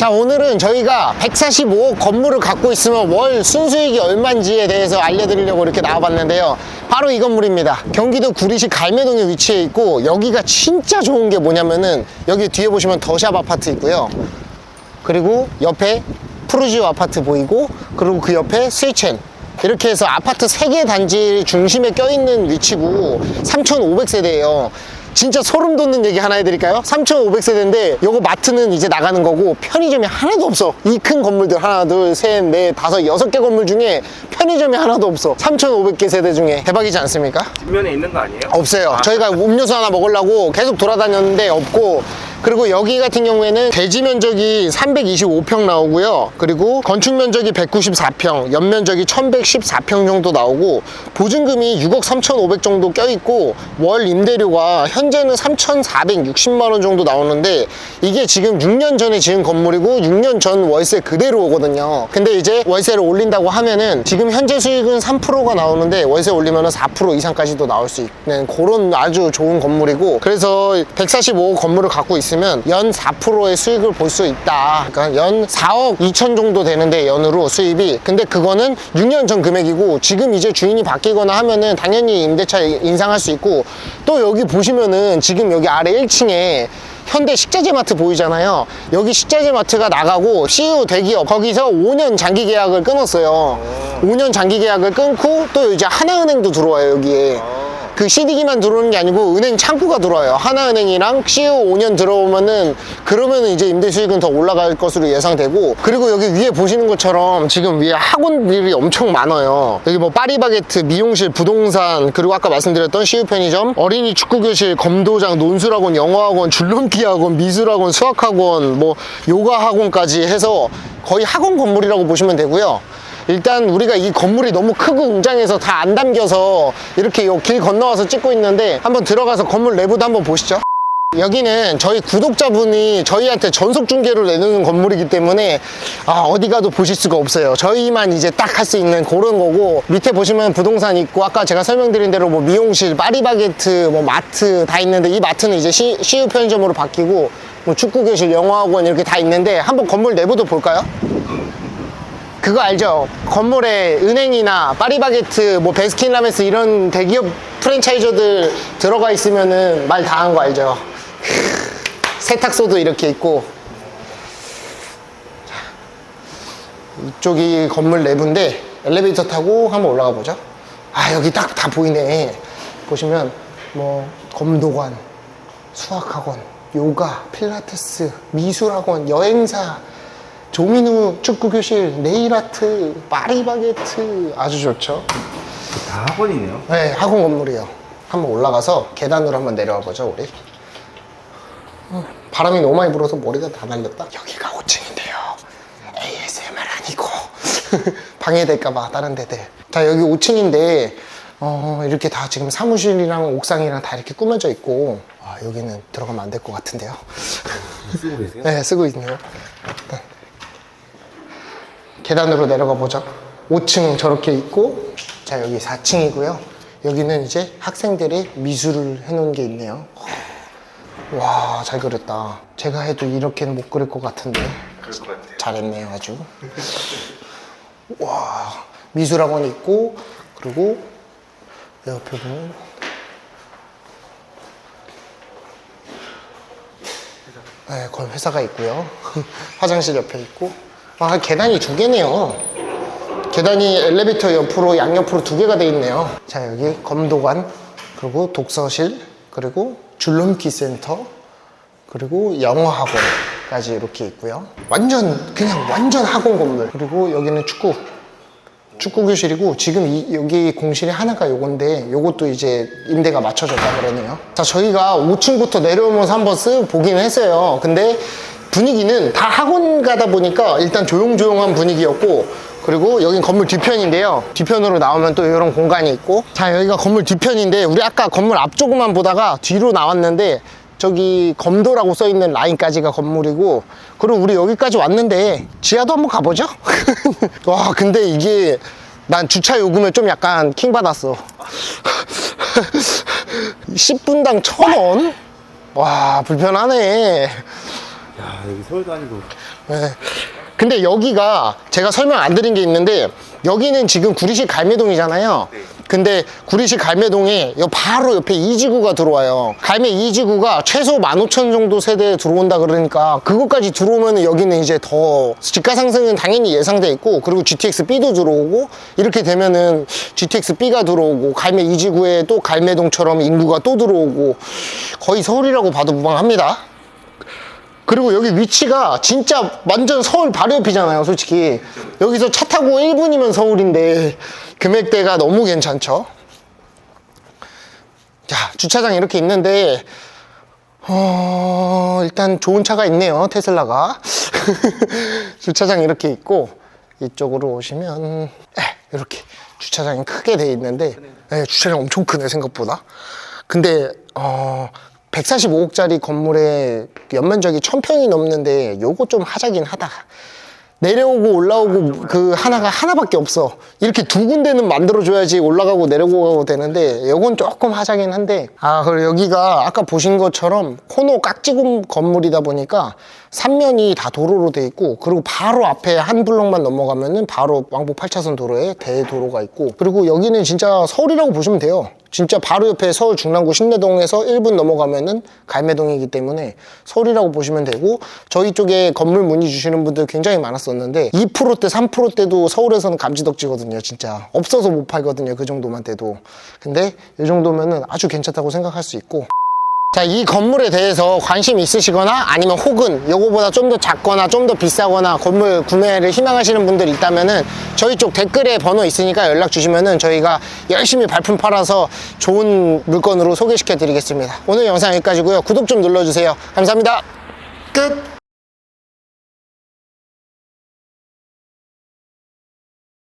자 오늘은 저희가 145억 건물을 갖고 있으면 월 순수익이 얼마인지에 대해서 알려드리려고 이렇게 나와봤는데요. 바로 이 건물입니다. 경기도 구리시 갈매동에 위치해 있고 여기가 진짜 좋은 게 뭐냐면은 여기 뒤에 보시면 더샵 아파트 있고요. 그리고 옆에 푸르지오 아파트 보이고 그리고 그 옆에 스위첸. 이렇게 해서 아파트 3개 단지 중심에 껴있는 위치고 3,500세대예요 진짜 소름 돋는 얘기 하나 해드릴까요? 3,500세대인데 요거 마트는 이제 나가는 거고 편의점이 하나도 없어 이 큰 건물들 하나 둘셋넷 다섯 여섯 개 건물 중에 편의점이 하나도 없어 3,500개 세대 중에 대박이지 않습니까? 뒷면에 있는 거 아니에요? 없어요. 저희가 음료수 하나 먹으려고 계속 돌아다녔는데 없고 그리고 여기 같은 경우에는 대지 면적이 325평 나오고요. 그리고 건축 면적이 194평, 연면적이 1114평 정도 나오고 보증금이 6억 3,500 정도 껴있고 월 임대료가 현재는 3,460만 원 정도 나오는데 이게 지금 6년 전에 지은 건물이고 6년 전 월세 그대로 오거든요. 근데 이제 월세를 올린다고 하면은 지금 현재 수익은 3%가 나오는데 월세 올리면 은 4% 이상까지도 나올 수 있는 그런 아주 좋은 건물이고 그래서 145억 건물을 갖고 있 으면 연 4%의 수익을 볼 수 있다. 그러니까 연 4억 2천 정도 되는데 연으로 수입이 근데 그거는 6년 전 금액이고 지금 이제 주인이 바뀌거나 하면은 당연히 임대차 인상할 수 있고 또 여기 보시면은 지금 여기 아래 1층에 현대 식자재 마트 보이잖아요. 여기 식자재 마트가 나가고 CU 대기업 거기서 5년 장기 계약을 끊었어요. 5년 장기 계약을 끊고 또 이제 하나은행도 들어와요 여기에. 그 CD기만 들어오는 게 아니고 은행 창구가 들어와요. 하나은행이랑 CU 5년 들어오면은 그러면은 이제 임대 수익은 더 올라갈 것으로 예상되고 그리고 여기 위에 보시는 것처럼 지금 위에 학원들이 엄청 많아요. 여기 뭐 파리바게트, 미용실, 부동산 그리고 아까 말씀드렸던 CU 편의점, 어린이 축구교실, 검도장, 논술학원, 영어학원, 줄넘기 학원, 미술학원, 수학학원, 뭐 요가 학원까지 해서 거의 학원 건물이라고 보시면 되고요. 일단 우리가 이 건물이 너무 크고 웅장해서 다 안 담겨서 이렇게 요 길 건너와서 찍고 있는데 한번 들어가서 건물 내부도 한번 보시죠. 여기는 저희 구독자분이 저희한테 전속 중계를 내놓는 건물이기 때문에 아, 어디 가도 보실 수가 없어요. 저희만 이제 딱 할 수 있는 그런 거고 밑에 보시면 부동산 있고 아까 제가 설명드린 대로 뭐 미용실, 파리바게트, 뭐 마트 다 있는데 이 마트는 이제 시, CU 편의점으로 바뀌고 뭐 축구교실, 영어학원 이렇게 다 있는데 한번 건물 내부도 볼까요? 그거 알죠? 건물에 은행이나 파리바게트, 뭐 베스킨라빈스 이런 대기업 프랜차이저들 들어가 있으면은 말 다 한 거 알죠? 세탁소도 이렇게 있고 자, 이쪽이 건물 내부인데 엘리베이터 타고 한번 올라가 보죠. 아 여기 딱 다 보이네. 보시면 뭐 검도관, 수학학원, 요가, 필라테스, 미술학원, 여행사, 조민우 축구교실, 네일아트, 파리바게트 아주 좋죠. 다 학원이네요. 네, 학원 건물이에요. 한번 올라가서 계단으로 한번 내려와 보죠, 우리. 어, 바람이 너무 많이 불어서 머리가 다 날렸다. 여기가 5층인데요. ASMR 아니고 방해될까봐 다른 데들. 자, 여기 5층인데 어, 이렇게 다 지금 사무실이랑 옥상이랑 다 이렇게 꾸며져 있고 아, 여기는 들어가면 안 될 것 같은데요. 쓰고 계세요? 네, 쓰고 있네요. 네. 계단으로 내려가 보죠. 5층 저렇게 있고, 자, 여기 4층이고요. 여기는 이제 학생들이 미술을 해놓은 게 있네요. 와, 잘 그렸다. 제가 해도 이렇게는 못 그릴 것 같은데. 그럴 것 같아요. 잘했네요, 아주. 와, 미술학원 있고, 그리고 옆에 보면 네, 거기 회사가 있고요. 화장실 옆에 있고. 아, 계단이 두 개네요. 계단이 엘리베이터 옆으로 양옆으로 두 개가 돼 있네요. 자, 여기 검도관, 그리고 독서실, 그리고 줄넘기 센터, 그리고 영어 학원까지 이렇게 있고요. 완전 그냥 완전 학원 건물. 그리고 여기는 축구 축구 교실이고 지금 이- 여기 공실이 하나가 요건데 요것도 이제 임대가 맞춰졌다 그러네요. 자 저희가 5층부터 내려오면서 한번 쓱 보긴 했어요. 근데 분위기는 다 학원 가다 보니까 일단 조용조용한 분위기였고 그리고 여긴 건물 뒤편인데요. 뒤편으로 나오면 또 이런 공간이 있고 자 여기가 건물 뒤편인데 우리 아까 건물 앞쪽만 보다가 뒤로 나왔는데 저기 검도라고 써 있는 라인까지가 건물이고 그리고 우리 여기까지 왔는데 지하도 한번 가보죠 와 근데 이게 난 주차 요금에 좀 약간 킹 받았어 10분당 1,000원? 와 불편하네 야 여기 서울도 아니고 예. 근데 여기가 제가 설명 안 드린 게 있는데 여기는 지금 구리시 갈매동이잖아요. 근데 구리시 갈매동에 요 바로 옆에 이지구가 들어와요. 갈매 이지구가 최소 15,000 정도 세대에 들어온다 그러니까 그것까지 들어오면 여기는 이제 더 집가 상승은 당연히 예상돼 있고 그리고 GTX B도 들어오고 이렇게 되면은 GTX B가 들어오고 갈매 이지구에 또 갈매동처럼 인구가 또 들어오고 거의 서울이라고 봐도 무방합니다. 그리고 여기 위치가 진짜 완전 서울 바로 옆이잖아요, 솔직히. 여기서 차 타고 1분이면 서울인데 금액대가 너무 괜찮죠? 자, 주차장 이렇게 있는데, 어, 일단 좋은 차가 있네요, 테슬라가. 주차장 이렇게 있고, 이쪽으로 오시면, 에, 이렇게 주차장이 크게 돼 있는데, 네, 주차장 엄청 크네, 생각보다. 근데, 어, 145억짜리 건물에 연면적이 1000평이 넘는데, 요거 좀 하자긴 하다. 내려오고 올라오고 그 하나가 하나밖에 없어. 이렇게 두 군데는 만들어줘야지 올라가고 내려오고 되는데 이건 조금 하자긴 한데 아 그리고 여기가 아까 보신 것처럼 코노 깍지금 건물이다 보니까 삼면이 다 도로로 돼 있고 그리고 바로 앞에 한 블록만 넘어가면은 바로 왕복 8차선 도로에 대도로가 있고 그리고 여기는 진짜 서울이라고 보시면 돼요. 진짜 바로 옆에 서울 중랑구 신내동에서 1분 넘어가면은 갈매동이기 때문에 서울이라고 보시면 되고 저희 쪽에 건물 문의 주시는 분들 굉장히 많았었는데 2%대 3%대도 서울에서는 감지덕지거든요 진짜. 없어서 못 팔거든요 그 정도만 돼도. 근데 이 정도면은 아주 괜찮다고 생각할 수 있고 자, 이 건물에 대해서 관심 있으시거나 아니면 혹은 요거보다 좀 더 작거나 좀 더 비싸거나 건물 구매를 희망하시는 분들 있다면은 저희 쪽 댓글에 번호 있으니까 연락 주시면은 저희가 열심히 발품 팔아서 좋은 물건으로 소개시켜 드리겠습니다. 오늘 영상 여기까지고요. 구독 좀 눌러주세요. 감사합니다. 끝!